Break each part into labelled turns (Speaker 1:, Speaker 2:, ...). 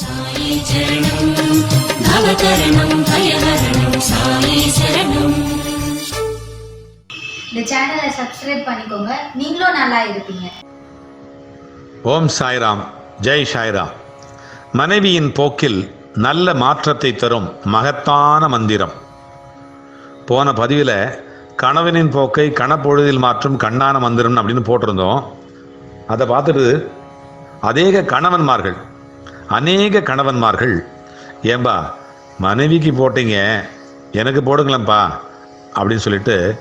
Speaker 1: சாயி சரணம் நவகரணம் பயகரணம் சாயி சரணம்
Speaker 2: இந்த சேனலை சப்ஸ்கிரைப் பண்ணிக்கோங்க. நீங்களும் நல்லா இருப்பீங்க.
Speaker 3: ஓம் சாய்ராம் ஜெய் சாய்ராம். மனைவியின் போக்கில் நல்ல மாற்றத்தை தரும் மகத்தான மந்திரம். போன பதிவில் கணவனின் போக்கை கணப்பொழுதில் மாற்றும் கண்ணான மந்திரம் அப்படின்னு போட்டிருந்தோம். அதை பார்த்துட்டு அதேக கணவன்மார்கள் அநேக கணவன்மார்கள் ஏம்பா மனைவிக்கு போட்டீங்க எனக்கு போடுங்களேன்ப்பா அப்படின்னு சொல்லிட்டு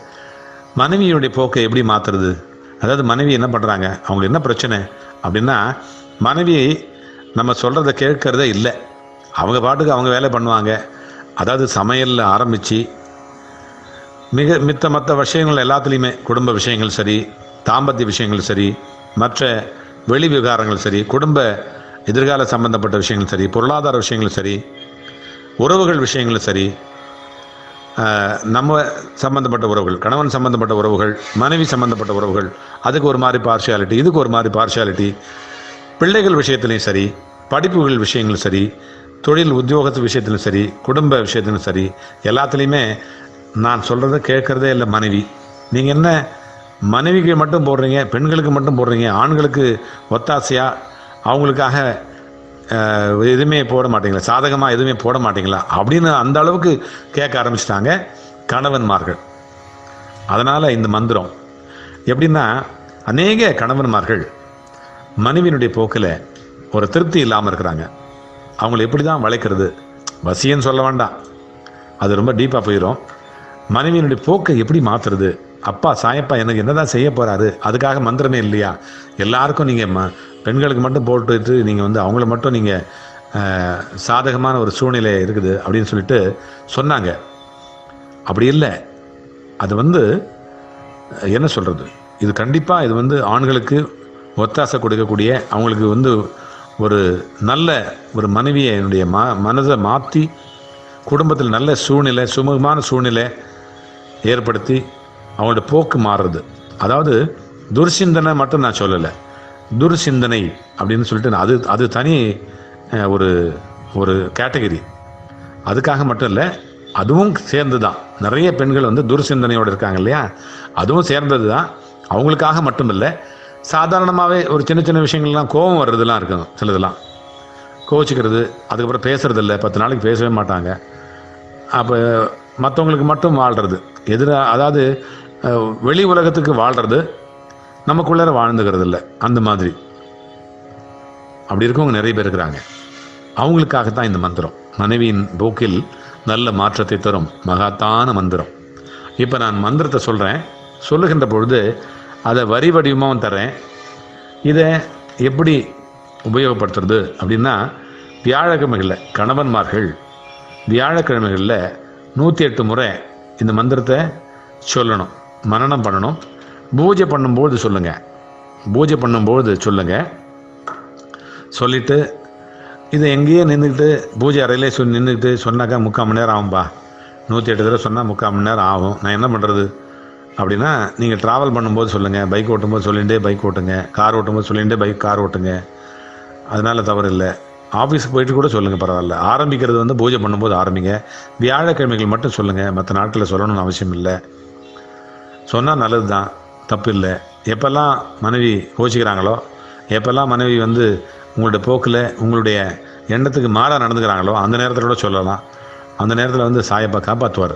Speaker 3: மனைவியுடைய போக்கை எப்படி மாற்றுறது அதாவது மனைவி என்ன பண்ணுறாங்க அவங்களுக்கு என்ன பிரச்சனை? அப்படின்னா மனைவி நம்ம சொல்கிறத கேட்கறதே இல்லை. அவங்க பாட்டுக்கு அவங்க வேலை பண்ணுவாங்க. அதாவது சமையலில் ஆரம்பித்து மிக மித்த மற்ற விஷயங்கள் எல்லாத்துலேயுமே குடும்ப விஷயங்கள் சரி தாம்பத்திய விஷயங்கள் சரி மற்ற வெளி விவகாரங்கள் சரி குடும்ப எதிர்கால சம்பந்தப்பட்ட விஷயங்கள் சரி பொருளாதார விஷயங்கள் சரி உறவுகள் விஷயங்களும் சரி நம்ம சம்பந்தப்பட்ட உறவுகள் கணவன் சம்பந்தப்பட்ட உறவுகள் மனைவி சம்பந்தப்பட்ட உறவுகள் அதுக்கு ஒரு மாதிரி பார்ஷியாலிட்டி இதுக்கு ஒரு மாதிரி பார்ஷியாலிட்டி பிள்ளைகள் விஷயத்துலையும் சரி படிப்புகள் விஷயங்களும் சரி தொழில் உத்தியோகத்து விஷயத்திலும் சரி குடும்ப விஷயத்திலும் சரி எல்லாத்துலேயுமே நான் சொல்கிறத கேட்குறதே இல்லை மனைவி. நீங்கள் என்ன மனைவிக்கு மட்டும் போடுறீங்க பெண்களுக்கு மட்டும் போடுறீங்க ஆண்களுக்கு ஒத்தாசையாக அவங்களுக்காக எதுவுமே போட மாட்டீங்களா? சாதகமாக எதுவுமே போட மாட்டீங்களா? அப்படின்னு அந்த அளவுக்கு கேட்க ஆரம்பிச்சிட்டாங்க கணவன்மார்கள். அதனால் இந்த மந்திரம். எப்படின்னா அநேக கணவன்மார்கள் மனைவியினுடைய போக்கில் ஒரு திருப்தி இல்லாமல் இருக்கிறாங்க. அவங்கள எப்படி தான் வளைக்கிறது? வசியன்னு சொல்ல வேண்டாம். அது ரொம்ப டீப்பாக போயிடும் மனைவியினுடைய போக்கை எப்படி மாற்றுறது அப்பா சாயப்பா எனக்கு என்னதான் செய்ய போகிறாரு அதுக்காக மந்திரமே இல்லையா? எல்லாருக்கும் நீங்கள் ம பெண்களுக்கு மட்டும் போட்டுட்டு நீங்கள் வந்து அவங்கள மட்டும் நீங்கள் சாதகமான ஒரு சூழ்நிலை இருக்குது அப்படின்னு சொல்லிட்டு சொன்னாங்க. அப்படி இல்லை. அது வந்து என்ன சொல்கிறது இது கண்டிப்பாக இது வந்து ஆண்களுக்கு ஒத்தாசை கொடுக்கக்கூடிய அவங்களுக்கு வந்து ஒரு நல்ல ஒரு மனைவியை என்னுடைய ம மனதை மாற்றி குடும்பத்தில் நல்ல சூழ்நிலை சுமூகமான சூழ்நிலை ஏற்படுத்தி அவங்களோட போக்கு மாறுறது. அதாவது துர்சிந்தனை மட்டும் நான் சொல்லலை. துர்சிந்தனை அப்படின்னு சொல்லிட்டு நான் அது அது தனி ஒரு ஒரு கேட்டகரி. அதுக்காக மட்டும் இல்லை அதுவும் சேர்ந்து தான் நிறைய பெண்கள் வந்து துர்சிந்தனையோடு இருக்காங்க இல்லையா? அதுவும் சேர்ந்தது தான் அவங்களுக்காக மட்டும் இல்லை சாதாரணமாகவே ஒரு சின்ன சின்ன விஷயங்கள்லாம் கோபம் வர்றதுலாம் இருக்கும் சிலதெல்லாம். கோச்சிக்கிறது அதுக்கப்புறம் பேசுறது இல்லை பத்து நாளைக்கு பேசவே மாட்டாங்க. அப்போ மற்றவங்களுக்கு மட்டும் வாழ்கிறது எதிராக அதாவது வெளி உலகத்துக்கு வாழ்கிறது நமக்குள்ளார வாழ்ந்துக்கிறது இல்லை அந்த மாதிரி. அப்படி இருக்கவங்க நிறைய பேர் இருக்கிறாங்க. அவங்களுக்காகத்தான் இந்த மந்திரம். மனைவியின் போக்கில் நல்ல மாற்றத்தை தரும் மகத்தான மந்திரம். இப்போ நான் மந்திரத்தை சொல்கிறேன் சொல்லுகின்ற பொழுது அதை வரி வடிவமாகவும் தரேன் இதை எப்படி உபயோகப்படுத்துறது அப்படின்னா வியாழக்கிழமைகளில் கணவன்மார்கள் வியாழக்கிழமைகளில் நூற்றி எட்டு முறை இந்த மந்திரத்தை சொல்லணும். மனநம் பண்ணணும். பூஜை பண்ணும்போது சொல்லுங்கள் பூஜை பண்ணும்போது சொல்லுங்கள் சொல்லிவிட்டு இதை எங்கேயே நின்றுக்கிட்டு பூஜை அறையிலே சொல்லி நின்றுக்கிட்டு சொன்னாக்கா முக்கால் மணி நேரம் ஆகும்பா? நூற்றி எட்டு தடவை சொன்னால் முக்கால் மணி நேரம் ஆகும். நான் என்ன பண்ணுறது அப்படின்னா நீங்கள் ட்ராவல் பண்ணும்போது சொல்லுங்கள் பைக் ஓட்டும்போது சொல்லிகிட்டே பைக் ஓட்டுங்க. கார் ஓட்டும்போது சொல்லிகிட்டே பைக் கார் ஓட்டுங்க. அதனால் தவறு இல்லை. ஆஃபீஸுக்கு போயிட்டு கூட சொல்லுங்கள் பரவாயில்ல. ஆரம்பிக்கிறது வந்து பூஜை பண்ணும்போது ஆரம்பிங்க. வியாழக்கிழமைகள் மட்டும் சொல்லுங்கள் மற்ற நாட்களில் சொல்லணும்னு அவசியம் இல்லை. சொன்னால் நல்லது தான் தப்பு இல்லை எப்போல்லாம் மனைவி கோச்சிக்கிறாங்களோ எப்போல்லாம் மனைவி வந்து உங்களுடைய போக்கில் உங்களுடைய எண்ணத்துக்கு மாறாக நடந்துக்கிறாங்களோ அந்த நேரத்தில் கூட சொல்லலாம். அந்த நேரத்தில் வந்து சாயப்பா காப்பாற்றுவார்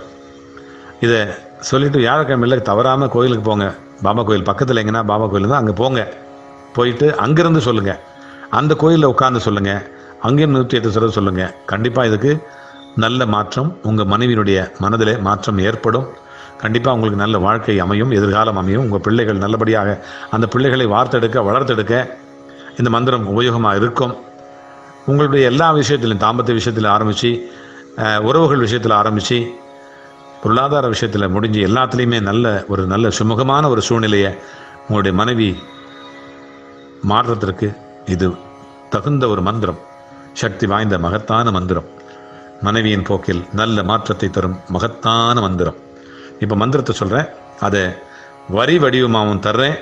Speaker 3: இதை சொல்லிவிட்டு வியாழக்கிழமையில் தவறாமல் கோயிலுக்கு போங்க. பாபா கோயில் பக்கத்தில் எங்கன்னா பாபா கோயில் தான் அங்கே போங்க. போயிட்டு அங்கேருந்து சொல்லுங்கள் அந்த கோயிலில் உட்காந்து சொல்லுங்கள் அங்கேயும் நூற்றி எட்டு சொல்ல சொல்லுங்கள் கண்டிப்பாக இதுக்கு நல்ல மாற்றம் உங்கள் மனைவியினுடைய மனதிலே மாற்றம் ஏற்படும். கண்டிப்பாக உங்களுக்கு நல்ல வாழ்க்கை அமையும் எதிர்காலம் அமையும். உங்கள் பிள்ளைகள் நல்லபடியாக அந்த பிள்ளைகளை வார்த்தெடுக்க வளர்த்தெடுக்க இந்த மந்திரம் உபயோகமாக இருக்கும். உங்களுடைய எல்லா விஷயத்திலும் தாம்பத்திய விஷயத்தில் ஆரம்பித்து உறவுகள் விஷயத்தில் ஆரம்பித்து பொருளாதார விஷயத்தில் முடிஞ்சு எல்லாத்துலேயுமே நல்ல ஒரு நல்ல சுமூகமான ஒரு சூழ்நிலையை உங்களுடைய மனைவி மாற்றத்திற்கு இது தகுந்த ஒரு மந்திரம். சக்தி வாய்ந்த மகத்தான மந்திரம். மனைவியின் போக்கில் நல்ல மாற்றத்தை தரும் மகத்தான மந்திரம். இப்போ மந்திரத்தை சொல்கிறேன் அதை வரி வடிவமாகவும் தர்றேன்.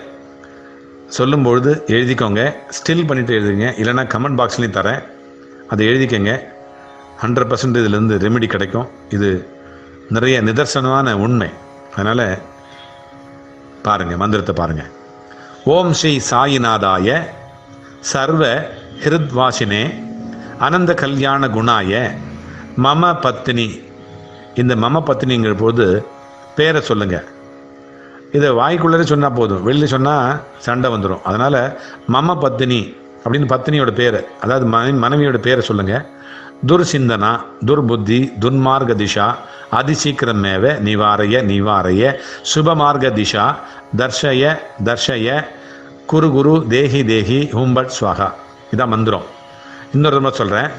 Speaker 3: சொல்லும்பொழுது எழுதிக்கோங்க. ஸ்டில் பண்ணிவிட்டு எழுதுங்க. இல்லைன்னா கமெண்ட் பாக்ஸ்லேயும் தரேன் அதை எழுதிக்கோங்க. ஹண்ட்ரட் பர்சன்ட் இதுலேருந்து ரெமெடி கிடைக்கும். இது நிறைய நிதர்சனமான உண்மை. அதனால் பாருங்கள் மந்திரத்தை பாருங்கள் ஓம் ஸ்ரீ சாயிநாதாய சர்வ ஹிருத்வாசினே அனந்த கல்யாண குணாய மம பத்தினி. இந்த மம பத்தினிங்கிற போது பேரை சொல்லுங்கள் இதை வாய்க்குள்ளே சொன்னால் போதும். வெளியில் சொன்னால் சண்டை வந்துடும் அதனால் மம பத்தினி அப்படின்னு பத்தினியோட பேர் அதாவது மனை மனைவியோட பேரை சொல்லுங்கள் துர்சிந்தனா துர்புத்தி துன்மார்க திஷா அதிசீக்கிரமேவ நிவாரய நிவாரய சுபமார்க திஷா தர்ஷய தர்ஷய குரு குரு தேஹி தேஹி ஹும்பட் ஸ்வாகா. இதான் மந்திரம். இன்னொரு தடவை சொல்கிறேன்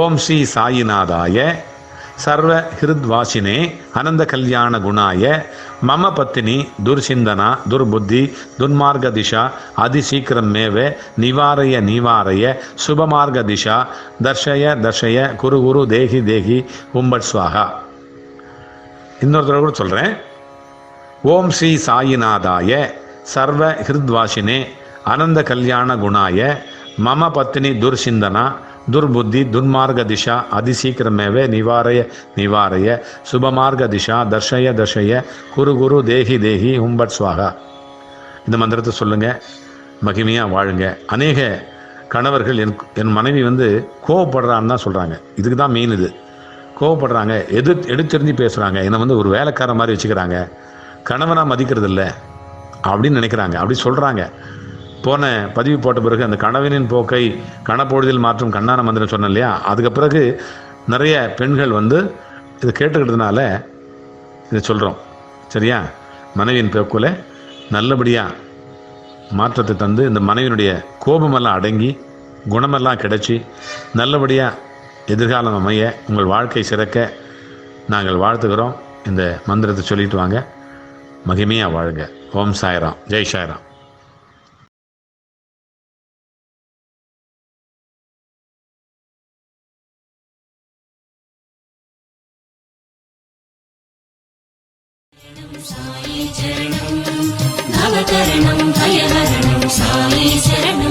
Speaker 3: ஓம் ஸ்ரீ சாயிநாதாய சர்வ ஹிருத்வாசினே அனந்த கல்யாண குணாய மம பத்தினி துர்சிந்தனா துர்புத்தி துன்மார்க திஷா அதிசீக்கிரம் மேவே நிவாரய நிவாரய சுபமார்க திஷா தர்ஷய தர்ஷய குரு குரு தேகி தேகி உம்பட் சுவாகா. இன்னொரு கூட சொல்கிறேன் ஓம் ஸ்ரீ சாயிநாதாய சர்வ ஹிருத்வாசினே அனந்த கல்யாண குணாய மம பத்தினி துர்சிந்தனா துர்புத்தி துன்மார்க திஷா அதிசீக்கிரமேவே நிவாரய நிவாரய சுபமார்க திஷா தர்ஷய தர்ஷய குரு குரு தேகி தேகி ஹும்பட் சுவாகா. இந்த மந்திரத்தை சொல்லுங்கள் மகிமையாக வாழுங்க. அநேக கணவர்கள் என் என் மனைவி வந்து கோவப்படுறான்னு தான் சொல்கிறாங்க இதுக்கு தான் மெயின் இது. கோவப்படுறாங்க எது எடுத்தெறிஞ்சு பேசுகிறாங்க என்னை வந்து ஒரு வேலைக்கார மாதிரி வச்சுக்கிறாங்க. கணவனாக மதிக்கிறது இல்லை அப்படின்னு நினைக்கிறாங்க. அப்படி சொல்கிறாங்க போன பதிவு போட்ட பிறகு அந்த கணவனின் போக்கை கணப்பொழுதில் மாற்றும் கண்ணான மந்திரம் சொன்னேன் இல்லையா? அதுக்கு பிறகு நிறைய பெண்கள் வந்து இதை கேட்டுக்கிட்டதுனால இதை சொல்கிறோம் சரியா? மனைவியின் போக்கில் நல்லபடியாக மாற்றத்தை தந்து இந்த மனைவியினுடைய கோபமெல்லாம் அடங்கி குணமெல்லாம் கிடைச்சி நல்லபடியாக எதிர்காலம் அமைய உங்கள் வாழ்க்கை சிறக்க நாங்கள் வாழ்த்துக்கிறோம் இந்த மந்திரத்தை சொல்லிட்டு வாங்க. மகிமையாக வாழுங்க ஓம் சாய்ராம். ஜெய் சாய்ராம்.
Speaker 1: సాయి చరణం భవకరణం భయహరణం సాయి శరణం.